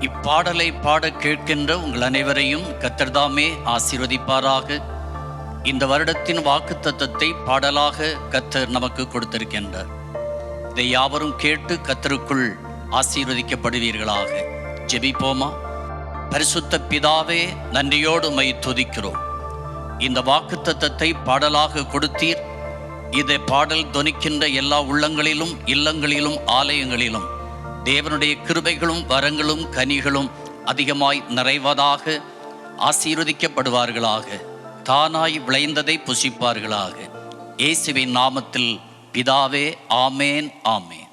இப்பாடலை பாட கேட்கின்ற உங்கள் அனைவரையும் கத்தர்தாமே ஆசீர்வதிப்பாராக. இந்த வருடத்தின் வாக்குத்தத்தத்தை பாடலாக கத்தர் நமக்கு கொடுத்திருக்கின்றார். இதை யாவரும் கேட்டு கத்தருக்குள் ஆசீர்வதிக்கப்படுவீர்களாக. ஜெபிப்போமா? பரிசுத்த பிதாவே நன்றியோடு மை துதிக்கிறோம். இந்த வாக்குத்தத்தத்தை பாடலாக கொடுத்தீர். இதை பாடல் தொனிக்கின்ற எல்லா உள்ளங்களிலும் இல்லங்களிலும் ஆலயங்களிலும் தேவனுடைய கிருபைகளும் வரங்களும் கனிகளும் அதிகமாய் நிறைவதாக ஆசீர்வதிக்கப்படுவார்களாக. தானாய் விளைந்ததை புசிப்பார்களாக. இயேசுவின் நாமத்தில் பிதாவே ஆமேன் ஆமேன்.